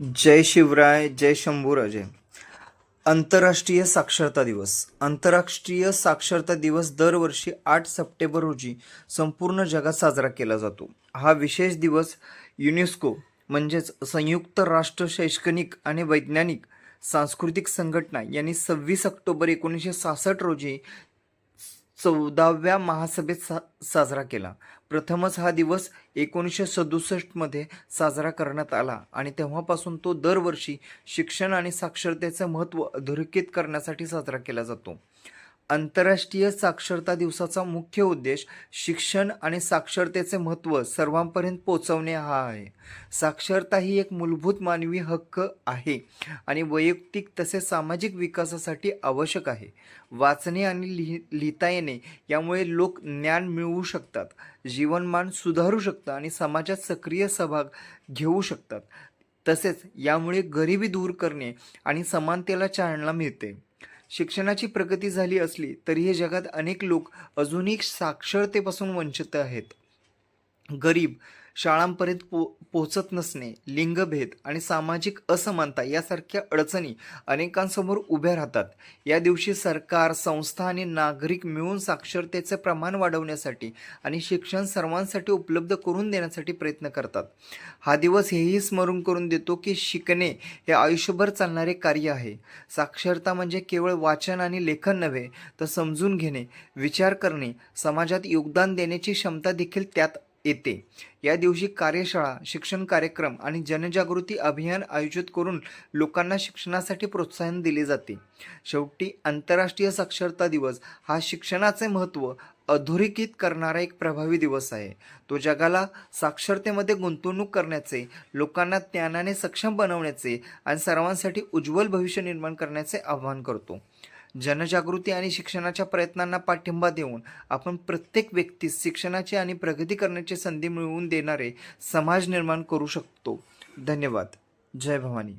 जय शिवराय जय शंभूराजे आंतरराष्ट्रीय साक्षरता दिवस. आंतरराष्ट्रीय साक्षरता दिवस दरवर्षी आठ सप्टेंबर रोजी संपूर्ण जगात साजरा केला जातो. हा विशेष दिवस युनेस्को म्हणजेच संयुक्त राष्ट्र शैक्षणिक आणि वैज्ञानिक सांस्कृतिक संघटना यांनी सव्वीस ऑक्टोबर एकोणीसशे सहासष्ट रोजी चौदाव्या महासभेत सा साजरा केला. प्रथमच हा दिवस एकोणीसशे सदुसष्टमध्ये साजरा करण्यात आला आणि तेव्हापासून तो दरवर्षी शिक्षण आणि साक्षरतेचं महत्त्व अधोरेखित करण्यासाठी साजरा केला जातो. आंतरराष्ट्रीय साक्षरता दिवसाचा मुख्य उद्देश शिक्षण आणि साक्षरतेचे महत्त्व सर्वांपर्यंत पोचवणे हा आहे. साक्षरता ही एक मूलभूत मानवी हक्क आहे आणि वैयक्तिक तसेच सामाजिक विकासासाठी आवश्यक आहे. वाचणे आणि लिहि लिहिता येणे यामुळे लोक ज्ञान मिळवू शकतात जीवनमान सुधारू शकतं आणि समाजात सक्रिय सहभाग घेऊ शकतात. तसेच यामुळे गरिबी दूर करणे आणि समानतेला चालना मिळते. शिक्षणाची प्रगती झाली असली तरी हे जगात अनेक लोक अजूनही साक्षरतेपासून वंचित आहेत. गरीब शाळांपर्यंत पो पोचत नसणे लिंगभेद आणि सामाजिक असमानता यासारख्या अडचणी अनेकांसमोर उभ्या राहतात. या दिवशी सरकार संस्था आणि नागरिक मिळून साक्षरतेचे प्रमाण वाढवण्यासाठी आणि शिक्षण सर्वांसाठी उपलब्ध करून देण्यासाठी प्रयत्न करतात. हा दिवस हेही स्मरण करून देतो की शिकणे हे आयुष्यभर चालणारे कार्य आहे. साक्षरता म्हणजे केवळ वाचन आणि लेखन नव्हे तर समजून घेणे विचार करणे समाजात योगदान देण्याची क्षमता देखील त्यात येते. या दिवशी कार्यशाळा शिक्षण कार्यक्रम आणि जनजागृती अभियान आयोजित करून लोकांना शिक्षणासाठी प्रोत्साहन दिले जाते. शेवटी आंतरराष्ट्रीय साक्षरता दिवस हा शिक्षणाचे महत्त्व अधोरेखित करणारा एक प्रभावी दिवस आहे. तो जगाला साक्षरतेमध्ये गुंतवणूक करण्याचे लोकांना ज्ञानाने सक्षम बनवण्याचे आणि सर्वांसाठी उज्ज्वल भविष्य निर्माण करण्याचे आवाहन करतो. जनजागृती आणि शिक्षणाच्या प्रयत्नांना पाठिंबा देऊन आपण प्रत्येक व्यक्तीस शिक्षणाची आणि प्रगती करण्याची संधी मिळवून देणारे समाज निर्माण करू शकतो. धन्यवाद. जय भवानी.